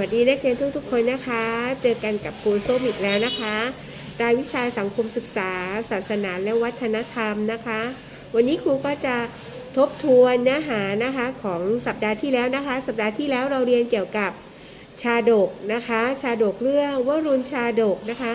วัสดีนักเรียนทุกๆคนนะคะ เจอกันกับครูส้มอีกแล้วนะคะ รายวิชาสังคมศึกษา ศาสนาและวัฒนธรรมนะคะ วันนี้ครูก็จะทบทวนเนื้อหานะคะของสัปดาห์ที่แล้วนะคะ สัปดาห์ที่แล้วเราเรียนเกี่ยวกับชาดกนะคะ ชาดกเรื่องวรุณชาดกนะคะ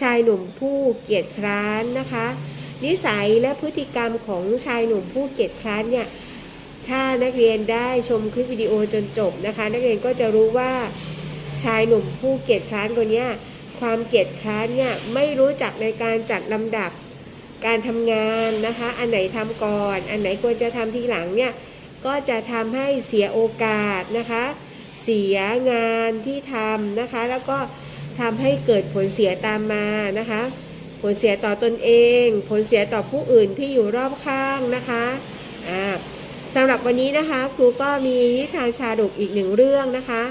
ชายหนุ่มผู้เกียจคร้านนะคะ นิสัยและพฤติกรรมของชายหนุ่มผู้เกียจคร้านเนี่ย ถ้านักเรียนได้ชมคลิปวิดีโอจนจบนะคะ นักเรียนก็จะรู้ว่าชายหนุ่มผู้เกียจคร้านคนนี้ความเกียจคร้านเนี่ยไม่รู้จักในการจัดลำดับการทำงานนะคะ อันไหนทำก่อน อันไหนควรจะทำทีหลังเนี่ยก็จะทำให้เสียโอกาสนะคะ เสียงานที่ทำนะคะ แล้วก็ทำให้เกิดผลเสียตามมานะคะ ผลเสียต่อตนเอง ผลเสียต่อผู้อื่นที่อยู่รอบข้างนะคะอ่า สำหรับวันนี้นะคะ ครูก็มีนิทานชาดกอีกหนึ่งเรื่องนะคะ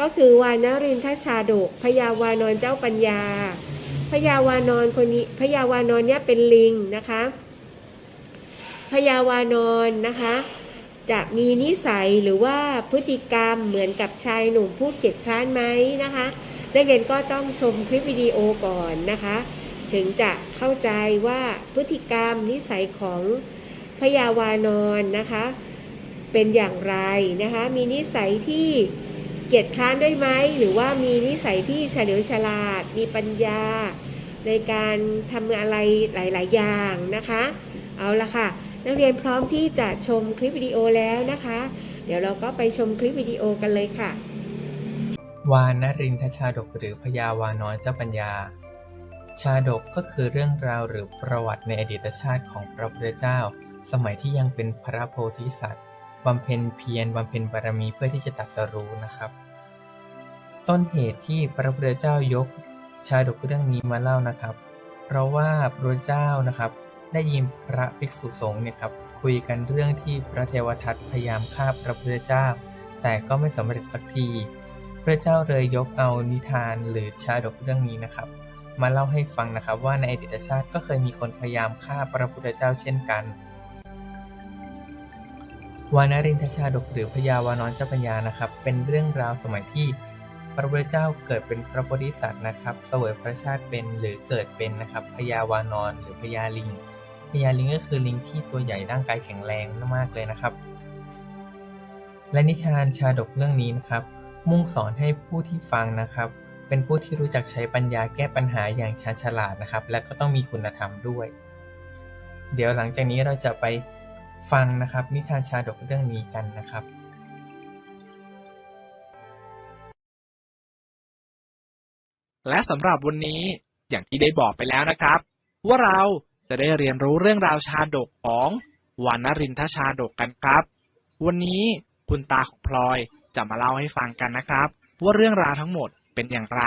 ก็คือวานรินทชาดกพญาวานอนเจ้าปัญญาพญาวานอนคนนี้พญาวานอนเนี่ยเป็นลิงนะคะพญาวานอนนะคะ จะมีนิสัยหรือว่าพฤติกรรมเหมือนกับชายหนุ่มผู้เกียจคร้านไหมนะคะนักเรียนก็ต้องชมคลิปวิดีโอก่อนนะคะ ถึงจะเข้าใจว่าพฤติกรรมนิสัยของ พญาวานอนนะคะ เป็นอย่างไรนะคะ มีนิสัยที่เกียจคร้านด้วยไหมหรือว่ามีนิสัยที่เฉลียวฉลาด มีปัญญา ในการทำอะไรหลาย ๆ อย่างนะคะ เอาละค่ะ นักเรียนพร้อมที่จะชมคลิปวิดีโอแล้วนะคะ เดี๋ยวเราก็ไปชมคลิปวิดีโอกันเลยค่ะ วานรินทชาดกหรือพญาวานอนเจ้าปัญญา ชาดกก็คือเรื่องราวหรือประวัติในอดีตชาติของพระพุทธเจ้า สมัยที่ยังเป็นพระโพธิสัตว์บำเพ็ญเพียรบำเพ็ญบารมีเพื่อที่จะตรัสรู้นะครับ ต้นเหตุที่พระพุทธเจ้ายกชาดกเรื่องนี้มาเล่านะครับ เพราะว่าพระพุทธเจ้านะครับได้ยินพระภิกษุสงฆ์เนี่ยครับคุยกันเรื่องที่พระเทวทัตพยายามฆ่าพระพุทธเจ้า แต่ก็ไม่สำเร็จสักที พระเจ้าเลยยกเอานิทานหรือชาดกเรื่องนี้นะครับ มาเล่าให้ฟังนะครับว่าในอดีตชาติก็เคยมีคนพยายามฆ่าพระพุทธเจ้าเช่นกัน วานารินทชาดกหรือพญาวานอนเจ้าปัญญานะครับ เป็นเรื่องราวสมัยที่พระพุทธเจ้าเกิดเป็นพระโพธิสัตว์นะครับ เสวยพระชาติเป็นหรือเกิดเป็นนะครับพญาวานอนหรือพญาลิงพญาลิงก็คือลิงที่ตัวใหญ่ร่างกายแข็งแรงมากๆเลยนะครับ และนิทานชาดกเรื่องนี้นะครับ มุ่งสอนให้ผู้ที่ฟังนะครับ เป็นผู้ที่รู้จักใช้ปัญญาแก้ปัญหาอย่างชาญฉลาดนะครับ และก็ต้องมีคุณธรรมด้วย เดี๋ยวหลังจากนี้เราจะไป ฟังนะครับ นิทานชาดกเรื่องนี้กันนะครับและสำหรับวันนี้อย่างที่ได้บอกไปแล้วนะครับ ว่าเราจะได้เรียนรู้เรื่องราวชาดกของวานรินทชาดกกันครับ วันนี้คุณตาของพลอยจะมาเล่าให้ฟังกันนะครับ ว่าเรื่องราวทั้งหมดเป็นอย่างไร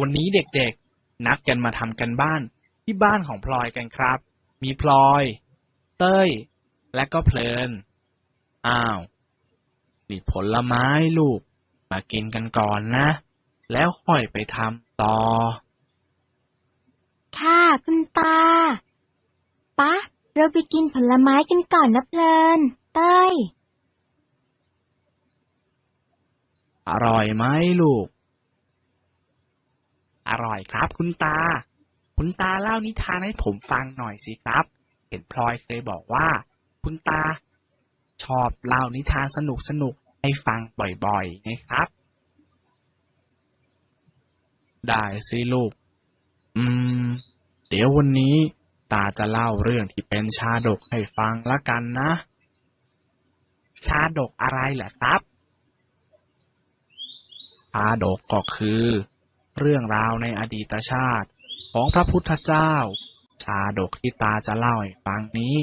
วันนี้เด็กๆ นัดกันมาทำกันบ้านที่บ้านของพลอยกันครับ มีพลอย เต้ย และก็เพลิน อ้าวนี่ผลไม้ลูก มากินกันก่อนนะ แล้วค่อยไปทำต่อ ค่ะคุณตาปะเราไปกินผลไม้กันก่อนนะเพลิน เต้ย อร่อยไหมลูก อร่อยครับคุณตา คุณตาเล่านิทานให้ผมฟังหน่อยสิครับ เห็นพลอยเคยบอกว่า คุณตา ชอบเล่านิทานสนุกสนุกๆให้ฟังบ่อยๆไงครับ ได้สิลูก อืม เดี๋ยววันนี้ตาจะเล่าเรื่องที่เป็นชาดกให้ฟังละกันนะ ชาดกอะไรเหรอครับ ชาดกก็คือ เรื่องราวในอดีตชาติของพระพุทธเจ้า ชาดกที่ตาจะเล่าให้ฟังนี้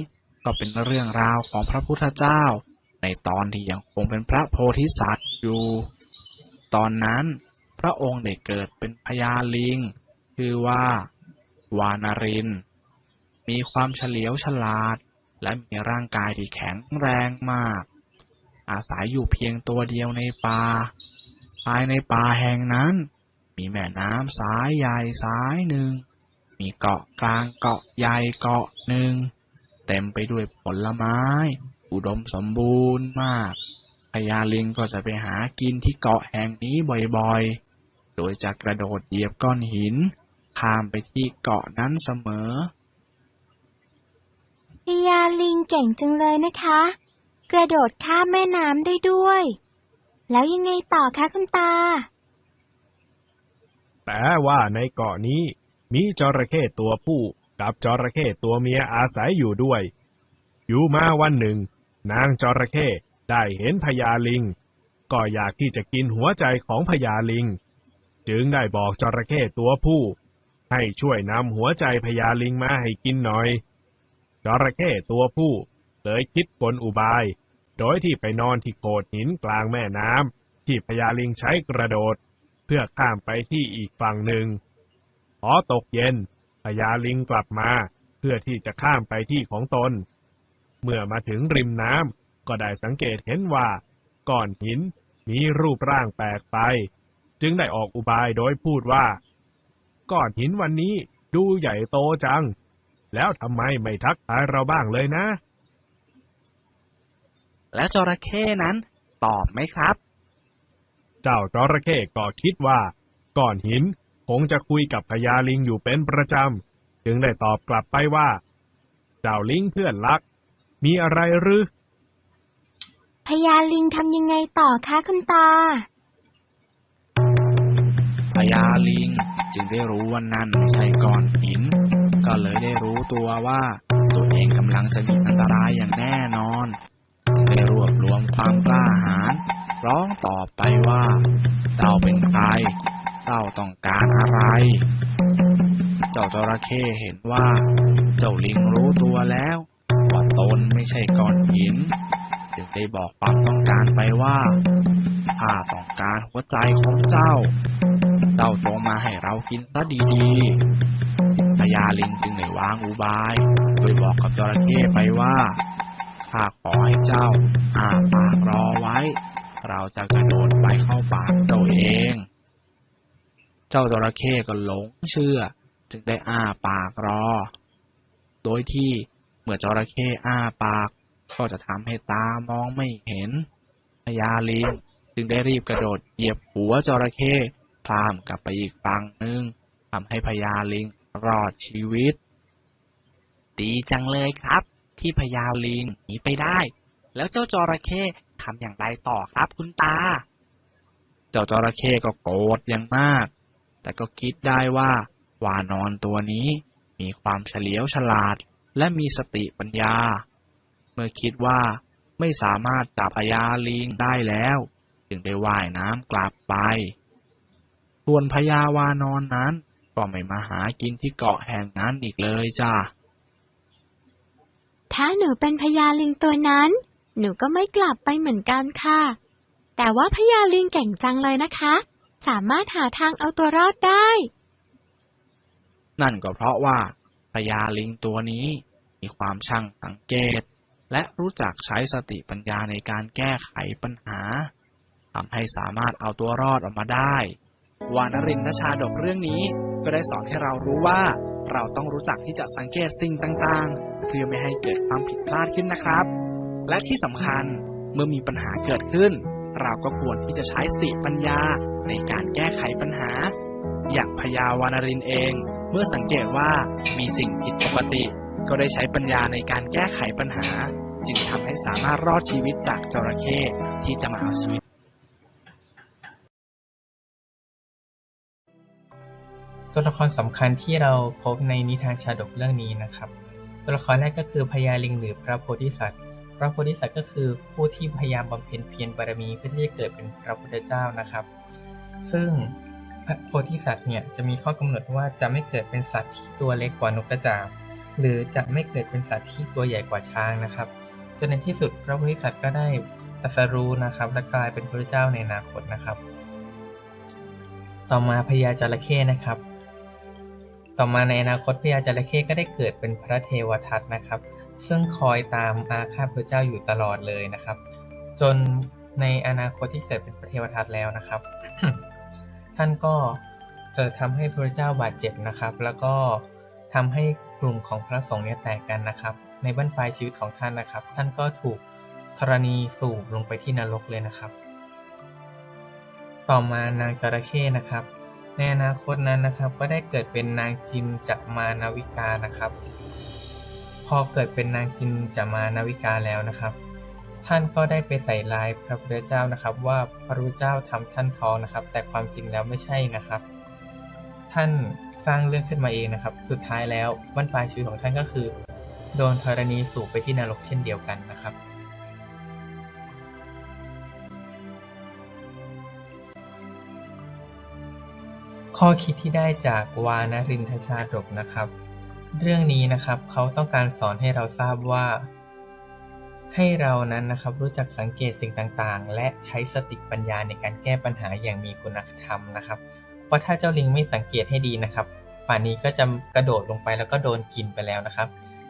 ก็เป็นเรื่องราวของพระพุทธเจ้า ในตอนที่ยังคงเป็นพระโพธิสัตว์อยู่ ตอนนั้นพระองค์ได้เกิดเป็นพญาลิงชื่อว่า วานาริน มีความเฉลียวฉลาด และมีร่างกายที่แข็งแรงมาก อาศัยอยู่เพียงตัวเดียวในป่าภายในป่าแห่งนั้น มีแม่น้ำสายใหญ่สายหนึ่ง มีเกาะกลางเกาะใหญ่เกาะหนึ่ง เต็มไปด้วยผลไม้ อุดมสมบูรณ์มากพญาลิงก็จะไปหากินที่เกาะแห่งนี้บ่อยๆ โดยจะกระโดดเหยียบก้อนหิน ข้ามไปที่เกาะนั้นเสมอพญาลิงเก่งจังเลยนะคะ กระโดดข้ามแม่น้ำได้ด้วย แล้วยังไงต่อคะคุณตา แต่ว่าในเกาะนี้ มีจระเข้ตัวผู้กับจระเข้ตัวเมียอาศัยอยู่ด้วย อยู่มาวันหนึ่ง นางจระเข้ได้เห็นพญาลิง ก็อยากที่จะกินหัวใจของพญาลิง จึงได้บอกจระเข้ตัวผู้ ให้ช่วยนำหัวใจพญาลิงมาให้กินหน่อย จระเข้ตัวผู้เลยคิดกลอุบาย โดยที่ไปนอนที่โขดหินกลางแม่น้ำที่พญาลิงใช้กระโดด เพื่อข้ามไปที่อีกฝั่งหนึ่ง พอตกเย็นพญาลิงกลับมา เพื่อที่จะข้ามไปที่ของตน เมื่อมาถึงริมน้ำก็ได้สังเกตเห็นว่าก้อนหินมีรูปร่างแปลกไป จึงได้ออกอุบายโดยพูดว่าก้อนหินวันนี้ดูใหญ่โตจัง แล้วทำไมไม่ทักทายเราบ้างเลยนะ แล้วจระเข้นั้น ตอบไหมครับ เจ้าจระเข้ก็คิดว่าก้อนหินค งจะคุยกับพญาลิงอยู่เป็นประจำ จึงได้ตอบกลับไปว่า เจ้าลิงเพื่อนรัก มีอะไรหรือพญาลิงทำยังไงต่อคะคุณตาพญาลิงจึงได้รู้ว่านั่นไม่ใช่ก้อนหิน ก็เลยได้รู้ตัวว่าตัวเองกำลังจะมีอันตรายอย่างแน่นอนจึงได้รวบรวมความกล้าหาญร้องตอบไปว่าเจ้าเป็นใครเจ้าต้องการอะไร เจ้าจระเข้เห็นว่า เจ้าลิงรู้ตัวแล้ว ว่าตนไม่ใช่ก้อนหินจึงได้บอกความต้องการไปว่าข้าต้องการหัวใจของเจ้า เจ้าจงมาให้เรากินซะดีๆพญาลิงจึงได้วางอุบาย โดยบอกกับจระเข้ไปว่าข้าขอให้เจ้าอ้าปากรอไว้ เราจะกระโดดไปเข้าปากเจ้าเอง เจ้าจระเข้ก็หลงเชื่อ จึงได้อ้าปากรอ โดยที่เมื่อจระเข้อ้าปาก ก็จะทำให้ตามองไม่เห็นพญาลิงจึงได้รีบกระโดดเหยียบหัวจระเข้ข้ามกลับไปอีกฝั่งหนึ่งทำให้พญาลิงรอดชีวิต ดีจังเลยครับ ที่พญาลิงหนีไปได้ แล้วเจ้าจระเข้ทำอย่างไรต่อครับคุณตา เจ้าจระเข้ก็โกรธอย่างมาก แต่ก็คิดได้ว่าวานอนตัวนี้มีความเฉลียวฉลาดและมีสติปัญญา เมื่อคิดว่าไม่สามารถจับพญาลิงได้แล้ว จึงได้ว่ายน้ำกลับไป ส่วนพญาวานอนนั้นก็ไม่มาหากินที่เกาะแห่งนั้นอีกเลยจ้าถ้าหนูเป็นพญาลิงตัวนั้น หนูก็ไม่กลับไปเหมือนกันค่ะ แต่ว่าพญาลิงเก่งจังเลยนะคะ สามารถหาทางเอาตัวรอดได้ นั่นก็เพราะว่าพญาลิงตัวนี้มีความช่างสังเกต และรู้จักใช้สติปัญญาในการแก้ไขปัญหาทำให้สามารถเอาตัวรอดออกมาได้ วานรินทชาดกเรื่องนี้ก็ได้สอนให้เรารู้ว่า เราต้องรู้จักที่จะสังเกตสิ่งต่างๆ เพื่อไม่ให้เกิดความผิดพลาดขึ้นนะครับ และที่สำคัญเมื่อมีปัญหาเกิดขึ้น เราก็ควรที่จะใช้สติปัญญา ในการแก้ไขปัญหา อย่างพญาวานรินเอง เมื่อสังเกตว่ามีสิ่งผิดปกติ ก็ได้ใช้ปัญญาในการแก้ไขปัญหา จึงทำให้สามารถรอดชีวิตจากจระเข้ที่จะมาเอาชีวิตตัวละครสำคัญที่เราพบในนิทานชาดกเรื่องนี้นะครับ ตัวละครแรกก็คือพญาลิงหรือพระโพธิสัตว์ พระโพธิสัตว์ก็คือผู้ที่พยายามบำเพ็ญเพียรบารมีเพื่อที่จะเกิดเป็นพระพุทธเจ้านะครับ ซึ่งพระโพธิสัตว์เนี่ยจะมีข้อกำหนดว่าจะไม่เกิดเป็นสัตว์ที่ตัวเล็กกว่านกกระจาบ หรือจะไม่เกิดเป็นสัตว์ที่ตัวใหญ่กว่าช้างนะครับ จนในที่สุดพระโพธิสัตว์ก็ได้ตรัสรู้นะครับ และกลายเป็นพระเจ้าในอนาคตนะครับ ต่อมาพญาจระเข้นะครับ ต่อมาในอนาคตพญาจระเข้ก็ได้เกิดเป็นพระเทวทัตนะครับ ซึ่งคอยตามอาฆาตพระเจ้าอยู่ตลอดเลยนะครับ จนในอนาคตที่เสร็จเป็นพระเทวทัตแล้วนะครับ ท่านก็เออทำให้พระเจ้าบาดเจ็บนะครับ แล้วก็ทำให้กลุ่มของพระสงฆ์เนี่ยแตกกันนะครับ ในบั้นปลายชีวิตของท่านนะครับ ท่านก็ถูกธรณีสูบลงไปที่นรกเลยนะครับ ต่อมานางจระเข้นะครับ ในอนาคตนั้นนะครับก็ได้เกิดเป็นนางจินจะมานาวิกานะครับ พอเกิดเป็นนางจินจะมานาวิกาแล้วนะครับ ท่านก็ได้ไปใส่ร้ายพระพุทธเจ้านะครับ ว่าพระพุทธเจ้าทำท่านท้องนะครับ แต่ความจริงแล้วไม่ใช่นะครับ ท่านสร้างเรื่องขึ้นมาเองนะครับ สุดท้ายแล้วบั้นปลายชีวิตของท่านก็คือ โดนธรณีสูบไปที่นรกเช่นเดียวกันนะครับข้อคิดที่ได้จากวานรินทชาดกนะครับ เรื่องนี้นะครับเขาต้องการสอนให้เราทราบว่า ให้เรานั้นนะครับรู้จักสังเกตสิ่งต่างๆ และใช้สติปัญญาในการแก้ปัญหาอย่างมีคุณธรรมนะครับ เพราะถ้าเจ้าลิงไม่สังเกตให้ดีนะครับ ป่านนี้ก็จะกระโดดลงไปแล้วก็โดนกินไปแล้วนะครับ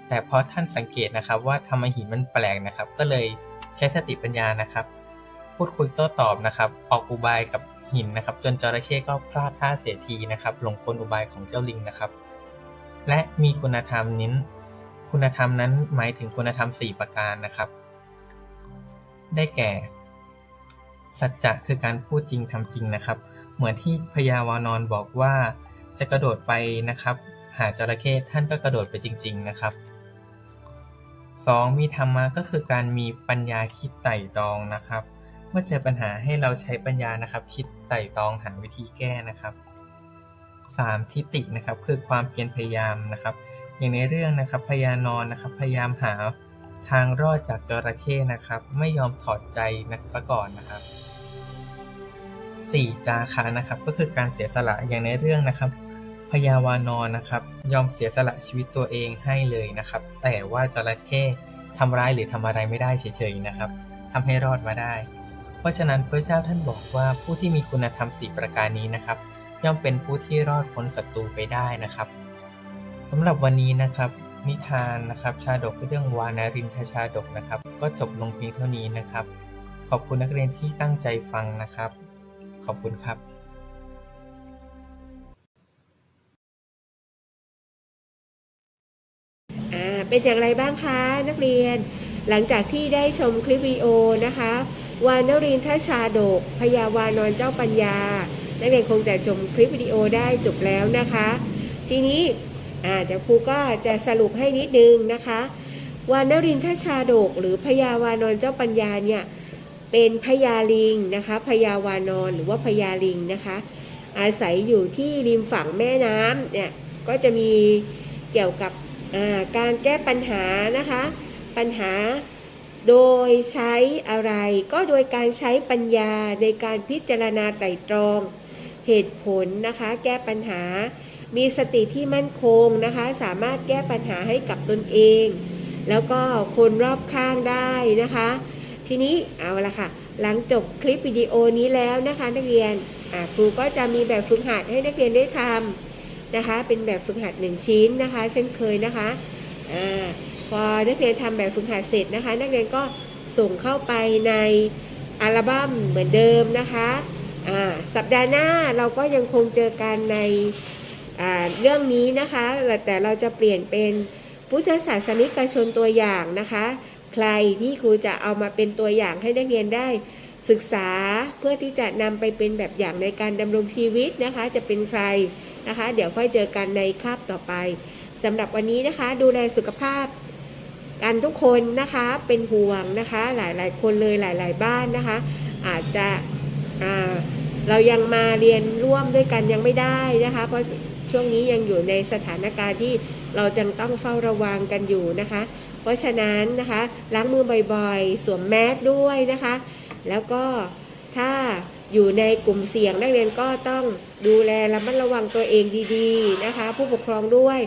แต่เพราะท่านสังเกตนะครับว่าทำไมหินมันแปลกนะครับ ก็เลยใช้สติปัญญานะครับ พูดคุยโต้ตอบนะครับ ออกอุบายกับหินนะครับ จนจระเข้ก็พลาดท่าเสียทีนะครับหลงกลอุบายของเจ้าลิงนะครับ และมีคุณธรรมนี้ คุณธรรมนั้นหมายถึงคุณธรรม 4 ประการนะครับ ได้แก่ สัจจะคือการพูดจริงทำจริงนะครับ เหมือนที่พญาวานอนบอกว่าจะกระโดดไปนะครับ หาจระเข้ท่านก็กระโดดไปจริง ๆนะครับ 2. มีธรรมะก็คือการมีปัญญาคิดไต่ตรองนะครับ เมื่อเจอปัญหาให้เราใช้ปัญญานะครับ คิดไต่ตรองหาวิธีแก้นะครับ 3. ทิฏฐินะครับคือความเพียรพยายามนะครับ อย่างในเรื่องนะครับพญานอนนะครับพยายามหาทางรอดจากจระเข้นะครับ ไม่ยอมถอดใจนะซะก่อนนะครับ 4. จาคะนะครับ ก็คือการเสียสละอย่างในเรื่องนะครับพญาวานอนนะครับ ยอมเสียสละชีวิตตัวเองให้เลยนะครับ แต่ว่าจระเข้ทำร้ายหรือทำอะไรไม่ได้เฉยๆนะครับทำให้รอดมาได้ เพราะฉะนั้นพระเจ้าท่านบอกว่าผู้ที่มีคุณธรรม4ประการนี้นะครับ ย่อมเป็นผู้ที่รอดพ้นศัตรูไปได้นะครับ สำหรับวันนี้นะครับนิทานนะครับชาดกเรื่องวานารินทชาดกนะครับ ก็จบลงเพียงเท่านี้นะครับ ขอบคุณนักเรียนที่ตั้งใจฟังนะครับ ขอบคุณครับอ่าเป็นอย่างไรบ้างคะนักเรียน หลังจากที่ได้ชมคลิปวิดีโอนะคะ วานรินทชาดกพยาวานอนเจ้าปัญญา นักเรียนคงจะชมคลิปวิดีโอได้จบแล้วนะคะ ทีนี้ อ่าเดี๋ยวครูก็จะสรุปให้นิดนึงนะคะวานรินทชาดก หรือพยาวานอนเจ้าปัญญาเนี่ยเป็นพญาลิงนะคะพญาวานอนหรือว่าพญาลิงนะคะ อาศัยอยู่ที่ริมฝั่งแม่น้ำเนี่ยก็จะมีเกี่ยวกับาการแก้ปัญหานะคะ ปัญหาโดยใช้อะไรก็โดยการใช้ปัญญาในการพิจารณาไตร่ตรองเหตุผลนะคะ แก้ปัญหา มีสติที่มั่นคงนะคะ สามารถแก้ปัญหาให้กับตนเอง แล้วก็คนรอบข้างได้นะคะ ทีนี้เอาละค่ะ หลังจบคลิปวิดีโอนี้แล้วนะคะ นักเรียนครูก็จะมีแบบฝึกหัดให้นักเรียนได้ทำนะคะ เป็นแบบฝึกหัดหนึ่งชิ้นนะคะ เช่นเคยนะคะอพอนักเรียนทำแบบฝึกหัดเสร็จนะคะ นักเรียนก็ส่งเข้าไปในอัลบั้มเหมือนเดิมนะคะ สัปดาห์หน้าเราก็ยังคงเจอกันใน เรื่องนี้นะคะแต่เราจะเปลี่ยนเป็นพุทธศาสนิกชนตัวอย่างนะคะ ใครที่ครูจะเอามาเป็นตัวอย่างให้นักเรียนได้ ศึกษาเพื่อที่จะนำไปเป็นแบบอย่างในการดำรงชีวิตนะคะ จะเป็นใครนะคะ เดี๋ยวค่อยเจอกันในคาบต่อไปสำหรับวันนี้นะคะ ดูแลสุขภาพกันทุกคนนะคะเป็นห่วงนะคะ หลายๆ คนเลยหลาย ๆ บ้านนะคะ อาจจะเรายังมาเรียนร่วมด้วยกันยังไม่ได้นะคะ เพราะ ช่วงนี้ยังอยู่ในสถานการณ์ที่เรายังต้องเฝ้าระวังกันอยู่นะคะ เพราะฉะนั้นนะคะล้างมือบ่อยๆ สวมแมสด้วยนะคะ แล้วก็ถ้าอยู่ในกลุ่มเสี่ยงนักเรียนก็ต้องดูแลระมัดระวังตัวเองดีๆนะคะ ผู้ปกครองด้วย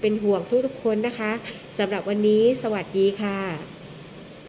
เป็นห่วงทุกๆคนนะคะสำหรับวันนี้สวัสดีค่ะ